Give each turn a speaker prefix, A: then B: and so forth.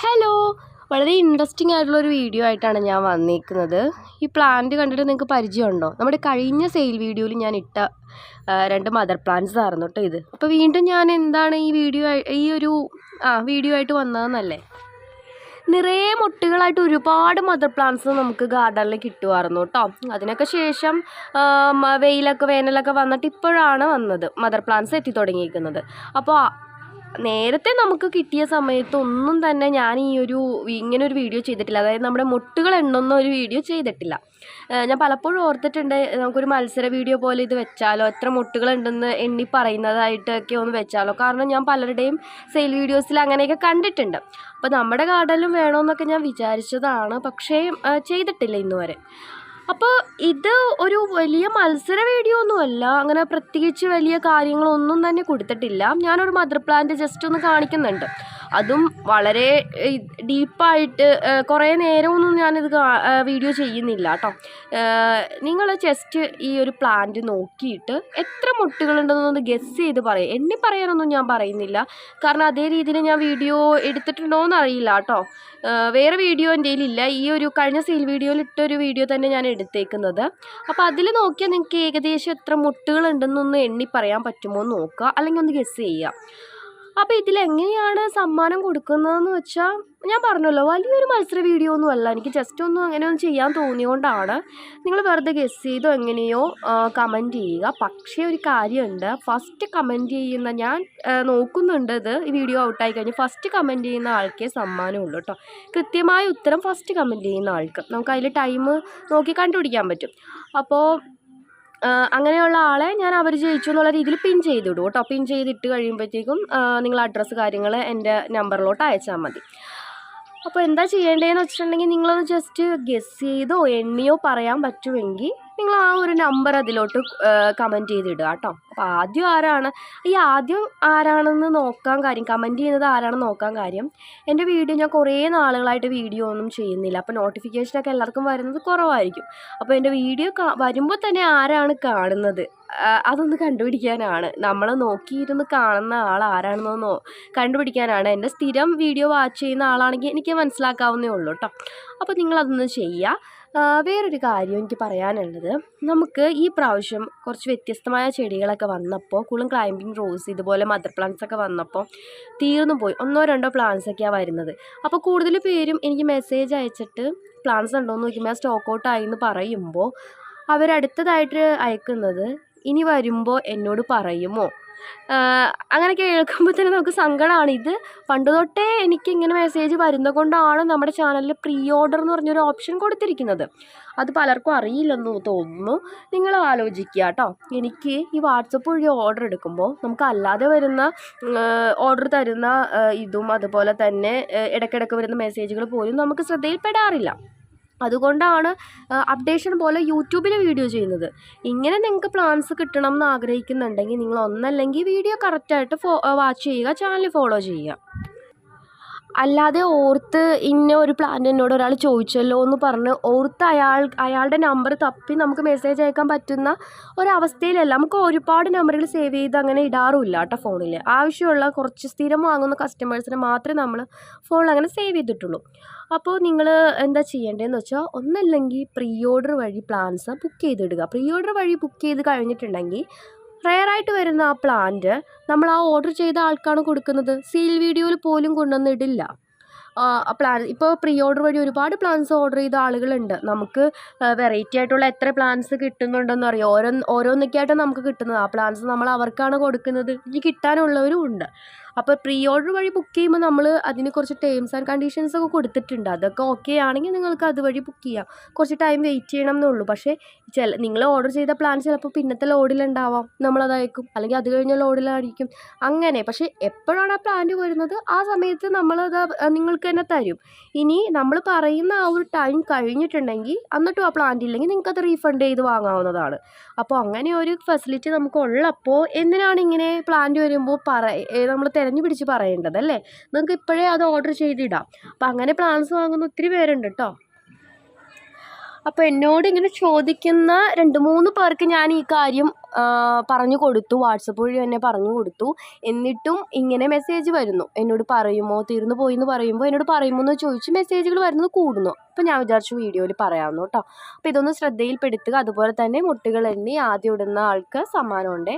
A: Hello വളരെ interesting ആയിട്ടുള്ള ഒരു വീഡിയോ ആയിട്ടാണ് ഞാൻ വന്നിരിക്കുന്നത് ഈ പ്ലാന്റ് കണ്ടിട്ട് നിങ്ങൾക്ക് പരിചയമുണ്ടോ? നമ്മുടെ കഴിഞ്ഞ സെയിൽ വീഡിയോയിൽ ഞാൻ ഇട്ട രണ്ട് മദർ പ്ലാന്റ്സ് ആയിരുന്നു കേട്ടോ ഇത്. അപ്പോൾ വീണ്ടും ഞാൻ എന്താണ് ഈ വീഡിയോ ഈ ഒരു ആ വീഡിയോ ആയിട്ട് വന്നതെന്നല്ലേ? നിറയെ മുട്ടുകളായിട്ട് ഒരുപാട് മദർ പ്ലാന്റ്സ് നമുക്ക് ഗാർഡനിൽ കിട്ടുമായിരുന്നു കേട്ടോ അതിനൊക്കെ ശേഷം വെയിലൊക്കെ വേനലൊക്കെ വന്നിട്ട് ഇപ്പോഴാണ് വന്നത്. മദർ പ്ലാന്റ്സ് എത്തി തുടങ്ങിയിരിക്കുന്നത്. അപ്പോൾ നേരത്തെ നമുക്ക് കിട്ടിയ സമയത്ത് ഒന്നും തന്നെ ഞാൻ ഈ ഒരു ഇങ്ങനെ ഒരു വീഡിയോ ചെയ്തിട്ടില്ല. അതായത് നമ്മുടെ മുട്ടുകൾ എണ്ണുന്ന ഒരു വീഡിയോ ചെയ്തിട്ടില്ല. ഞാൻ പലപ്പോഴും ഓർത്തിട്ടുണ്ട് നമുക്കൊരു മത്സര വീഡിയോ പോലെ ഇത് വെച്ചാലോ എത്ര മുട്ടുകൾ ഉണ്ടെന്ന് എണ്ണി പറയുന്നതായിട്ടൊക്കെ ഒന്ന് വെച്ചാലോ. കാരണം ഞാൻ പലരുടെയും സെയിൽ വീഡിയോസിൽ അങ്ങനെയൊക്കെ കണ്ടിട്ടുണ്ട്. അപ്പോൾ നമ്മുടെ ഗാർഡനിലും വേണമെന്നൊക്കെ ഞാൻ വിചാരിച്ചതാണ്. പക്ഷേ ചെയ്തിട്ടില്ല ഇന്ന് വരെ അപ്പോൾ ഇത് ഒരു വലിയ മത്സര വീഡിയോ ഒന്നുമല്ല അങ്ങനെ പ്രത്യേകിച്ച് വലിയ കാര്യങ്ങളൊന്നും തന്നെ കൊടുത്തിട്ടില്ല. ഞാനൊരു മദർ പ്ലാന്റ് ജസ്റ്റ് ഒന്ന് കാണിക്കുന്നുണ്ട്. അതും വളരെ ഡീപ്പായിട്ട് കുറേ നേരമൊന്നും ഞാനിത് വീഡിയോ ചെയ്യുന്നില്ല കേട്ടോ നിങ്ങൾ ജസ്റ്റ് ഈ ഒരു പ്ലാന്റ് നോക്കിയിട്ട് എത്ര മുട്ടുകളുണ്ടെന്നൊന്ന് ഗസ് ചെയ്ത് പറയും. എണ്ണി പറയാനൊന്നും ഞാൻ പറയുന്നില്ല. കാരണം അതേ രീതിയിൽ ഞാൻ വീഡിയോ എടുത്തിട്ടുണ്ടോ എന്ന് അറിയില്ല കേട്ടോ വേറെ വീഡിയോ എന്റെ ഇല്ല. ഈ ഒരു കഴിഞ്ഞ സെയിൽ വീഡിയോയിൽ ഇട്ടൊരു വീഡിയോ തന്നെ ഞാൻ എടുത്തേക്കുന്നത്. അപ്പോൾ അതിൽ നോക്കിയാൽ നിങ്ങൾക്ക് ഏകദേശം എത്ര മുട്ടുകളുണ്ടെന്നൊന്ന് എണ്ണി പറയാൻ പറ്റുമോ എന്ന് നോക്കുക. അല്ലെങ്കിൽ ഒന്ന് ഗസ് ചെയ്യുക അപ്പോൾ ഇതിൽ എങ്ങനെയാണ് സമ്മാനം കൊടുക്കുന്നതെന്ന് വെച്ചാൽ ഞാൻ പറഞ്ഞല്ലോ വലിയൊരു മത്സര വീഡിയോ ഒന്നും അല്ല. എനിക്ക് ജസ്റ്റ് ഒന്നും അങ്ങനെ ഒന്നും ചെയ്യാൻ തോന്നിയോണ്ടാണ്. നിങ്ങൾ വെറുതെ ഗസ് ചെയ്തോ എങ്ങനെയോ കമന്റ് ചെയ്യുക. പക്ഷേ ഒരു കാര്യമുണ്ട് ഫസ്റ്റ് കമന്റ് ചെയ്യുന്ന ഞാൻ നോക്കുന്നുണ്ട് ഇത് ഈ വീഡിയോ ഔട്ടായി കഴിഞ്ഞ്. ഫസ്റ്റ് കമന്റ് ചെയ്യുന്ന ആൾക്കേ സമ്മാനമുള്ളൂ കേട്ടോ കൃത്യമായ ഉത്തരം ഫസ്റ്റ് കമന്റ് ചെയ്യുന്ന ആൾക്ക്. നമുക്ക് അതിൽ ടൈം നോക്കി കണ്ടുപിടിക്കാൻ പറ്റും. അപ്പോൾ അങ്ങനെയുള്ള ആളെ ഞാൻ അവർ ജയിച്ചു എന്നുള്ള രീതിയിൽ പിൻ ചെയ്തിടും കേട്ടോ. പിൻ ചെയ്തിട്ട് കഴിയുമ്പോഴത്തേക്കും നിങ്ങൾ അഡ്രസ്സ് കാര്യങ്ങൾ എന്റെ നമ്പറിലോട്ട് അയച്ചാൽ മതി. അപ്പോൾ എന്താ ചെയ്യേണ്ടതെന്ന് വെച്ചിട്ടുണ്ടെങ്കിൽ നിങ്ങളൊന്ന് ജസ്റ്റ് ഗസ് ചെയ്തോ എണ്ണിയോ പറയാൻ പറ്റുമെങ്കിൽ നിങ്ങൾ ആ ഒരു നമ്പർ അതിലോട്ട് കമന്റ് ചെയ്തിടുക കേട്ടോ. അപ്പോൾ ആദ്യം ആരാണ് ഈ ആദ്യം ആരാണെന്ന് നോക്കാൻ കാര്യം കമന്റ് ചെയ്യുന്നത് ആരാണെന്ന് നോക്കാൻ കാര്യം എന്റെ വീഡിയോ ഞാൻ കുറേ നാളുകളായിട്ട് വീഡിയോ ഒന്നും ചെയ്യുന്നില്ല. അപ്പോൾ നോട്ടിഫിക്കേഷനൊക്കെ എല്ലാവർക്കും വരുന്നത് കുറവായിരിക്കും. അപ്പോൾ എന്റെ വീഡിയോ വരുമ്പോൾ തന്നെ ആരാണ് കാണുന്നത്? അതൊന്ന് കണ്ടുപിടിക്കാനാണ്. നമ്മൾ നോക്കിയിരുന്ന് കാണുന്ന ആൾ ആരാണെന്ന് കണ്ടുപിടിക്കാനാണ്. എന്റെ സ്ഥിരം വീഡിയോ വാച്ച് ചെയ്യുന്ന ആളാണെങ്കിൽ എനിക്ക് മനസ്സിലാക്കാവുന്നേ ഉള്ളൂ കേട്ടോ. അപ്പോൾ നിങ്ങളതൊന്ന് ചെയ്യുക. വേറൊരു കാര്യം എനിക്ക് പറയാനുള്ളത്. നമുക്ക് ഈ പ്രാവശ്യം കുറച്ച് വ്യത്യസ്തമായ ചെടികളൊക്കെ വന്നപ്പോൾ കുളം ക്ലൈമ്പിംഗ് റോസ് ഇതുപോലെ മദർ പ്ലാന്റ്സ് ഒക്കെ വന്നപ്പോൾ തീർന്നു പോയി. ഒന്നോ രണ്ടോ പ്ലാന്റ്സ് ഒക്കെയാണ് വരുന്നത്. അപ്പോൾ കൂടുതൽ പേരും എനിക്ക് മെസ്സേജ് അയച്ചിട്ട് പ്ലാന്റ്സ് ഉണ്ടോ എന്ന് നോക്കുമ്പോൾ സ്റ്റോക്ക് ഔട്ട് ആയി എന്ന് പറയുമ്പോൾ അവരടുത്തതായിട്ട് അയക്കുന്നത് ഇനി വരുമ്പോൾ എന്നോട് പറയുമോ? അങ്ങനെ കേൾക്കുമ്പോൾ തന്നെ നമുക്ക് സങ്കടമാണ് ഇത് പണ്ട് തൊട്ടേ എനിക്ക് ഇങ്ങനെ മെസ്സേജ് വരുന്നത് കൊണ്ടാണ് നമ്മുടെ ചാനലിൽ പ്രീ ഓർഡർ എന്ന് പറഞ്ഞൊരു ഓപ്ഷൻ കൊടുത്തിരിക്കുന്നത്. അത് പലർക്കും അറിയില്ലെന്ന് തോന്നുന്നു. നിങ്ങൾ ആലോചിക്കുക കേട്ടോ. എനിക്ക് ഈ വാട്സപ്പ് വഴി ഓർഡർ എടുക്കുമ്പോൾ നമുക്ക് അല്ലാതെ വരുന്ന ഓർഡർ തരുന്ന ഇതും അതുപോലെ തന്നെ ഇടയ്ക്കിടയ്ക്ക് വരുന്ന മെസ്സേജുകൾ പോലും നമുക്ക് ശ്രദ്ധയിൽപ്പെടാറില്ല. അതുകൊണ്ടാണ് അപ്ഡേഷൻ പോലെ യൂട്യൂബിൽ വീഡിയോ ചെയ്യുന്നത്. ഇങ്ങനെ നിങ്ങൾക്ക് പ്ലാൻസ് കിട്ടണം എന്ന് ആഗ്രഹിക്കുന്നുണ്ടെങ്കിൽ നിങ്ങൾ ഒന്നല്ലെങ്കിൽ വീഡിയോ കറക്റ്റായിട്ട് ഫോ വാച്ച് ചെയ്യുക ചാനൽ ഫോളോ ചെയ്യുക. അല്ലാതെ ഓർത്ത് ഇന്ന ഒരു പ്ലാന്റ് എന്നോട് ഒരാൾ ചോദിച്ചല്ലോ എന്ന് പറഞ്ഞ് ഓർത്ത് അയാൾ അയാളുടെ നമ്പർ തപ്പി നമുക്ക് മെസ്സേജ് അയക്കാൻ പറ്റുന്ന ഒരവസ്ഥയിലല്ല. നമുക്ക് ഒരുപാട് നമ്പറുകൾ സേവ് ചെയ്ത് അങ്ങനെ ഇടാറുമില്ല കേട്ടോ ഫോണിൽ ആവശ്യമുള്ള കുറച്ച് സ്ഥിരം വാങ്ങുന്ന കസ്റ്റമേഴ്സിന് മാത്രമേ നമ്മൾ ഫോണിൽ അങ്ങനെ സേവ് ചെയ്തിട്ടുള്ളൂ. അപ്പോൾ നിങ്ങൾ എന്താ ചെയ്യേണ്ടതെന്ന് വെച്ചാൽ ഒന്നല്ലെങ്കിൽ പ്രീ ഓർഡർ വഴി പ്ലാൻസ് ബുക്ക് ചെയ്തിടുക. പ്രീ ഓർഡർ വഴി ബുക്ക് ചെയ്ത് കഴിഞ്ഞിട്ടുണ്ടെങ്കിൽ റെയറായിട്ട് വരുന്ന ആ പ്ലാന്റ് നമ്മൾ ആ ഓർഡർ ചെയ്ത ആൾക്കാണ് കൊടുക്കുന്നത്. സീൽ വീഡിയോയിൽ പോലും കൊണ്ടുവന്നിടില്ല പ്ലാൻ ഇപ്പോൾ പ്രീ ഓർഡർ വഴി ഒരുപാട് പ്ലാൻസ് ഓർഡർ ചെയ്ത ആളുകളുണ്ട്. നമുക്ക് വെറൈറ്റി ആയിട്ടുള്ള എത്ര പ്ലാൻസ് കിട്ടുന്നുണ്ടെന്ന് അറിയാം. ഓരോ ഓരോന്നൊക്കെയായിട്ടാണ് നമുക്ക് കിട്ടുന്നത്. ആ പ്ലാൻസ് നമ്മൾ അവർക്കാണ് കൊടുക്കുന്നത്. ഇനി കിട്ടാനുള്ളവരും ഉണ്ട്. അപ്പോൾ പ്രീ ഓർഡർ വഴി ബുക്ക് ചെയ്യുമ്പോൾ നമ്മൾ അതിന് കുറച്ച് ടേംസ് ആൻഡ് കണ്ടീഷൻസ് ഒക്കെ കൊടുത്തിട്ടുണ്ട്. അതൊക്കെ ഓക്കെ ആണെങ്കിൽ നിങ്ങൾക്ക് അതുവഴി ബുക്ക് ചെയ്യാം. കുറച്ച് ടൈം വെയിറ്റ് ചെയ്യണം എന്നുള്ളൂ. പക്ഷേ ചില നിങ്ങൾ ഓർഡർ ചെയ്ത പ്ലാൻ ചിലപ്പോൾ പിന്നത്തെ ലോഡിലുണ്ടാവാം നമ്മളതായിരിക്കും അല്ലെങ്കിൽ അത് കഴിഞ്ഞ ലോഡിലായിരിക്കും അങ്ങനെ. പക്ഷേ എപ്പോഴാണ് ആ പ്ലാന്റ് വരുന്നത്? ആ സമയത്ത് നമ്മളത് നിങ്ങൾക്ക് തന്നെ തരും. ഇനി നമ്മൾ പറയുന്ന ആ ഒരു ടൈം കഴിഞ്ഞിട്ടുണ്ടെങ്കിൽ എന്നിട്ടും ആ പ്ലാന്റ് ഇല്ലെങ്കിൽ നിങ്ങൾക്ക് അത് റീഫണ്ട് ചെയ്ത് വാങ്ങാവുന്നതാണ്. അപ്പോൾ അങ്ങനെ ഒരു ഫെസിലിറ്റി നമുക്ക് ഉള്ളപ്പോൾ എന്തിനാണ് ഇങ്ങനെ പ്ലാന്റ് വരുമ്പോൾ പറ നമ്മൾ തിരഞ്ഞു പിടിച്ച് പറയേണ്ടത് അല്ലേ നിങ്ങൾക്ക് ഇപ്പോഴേ അത് ഓർഡർ ചെയ്തിടാം. അപ്പം അങ്ങനെ പ്ലാൻസ് വാങ്ങുന്ന ഒത്തിരി പേരുണ്ട് കേട്ടോ അപ്പോൾ എന്നോട് ഇങ്ങനെ ചോദിക്കുന്ന രണ്ട് മൂന്ന് പേർക്ക് ഞാൻ ഈ കാര്യം പറഞ്ഞു കൊടുത്തു. വാട്സപ്പ് വഴി തന്നെ പറഞ്ഞു കൊടുത്തു. എന്നിട്ടും ഇങ്ങനെ മെസ്സേജ് വരുന്നു. എന്നോട് പറയുമോ? തീർന്നു പോയി എന്ന് പറയുമ്പോൾ എന്നോട് പറയുമോ എന്ന് ചോദിച്ച് മെസ്സേജുകൾ വരുന്നത് കൂടുന്നു. അപ്പോൾ ഞാൻ വിചാരിച്ചു വീഡിയോയിൽ പറയാമെന്ന് കേട്ടോ അപ്പോൾ ഇതൊന്ന് ശ്രദ്ധയിൽപ്പെടുത്തുക. അതുപോലെ തന്നെ മുട്ടുകൾ എണ്ണി ആദ്യം ഇടുന്ന ആൾക്ക് സമ്മാനമുണ്ടേ.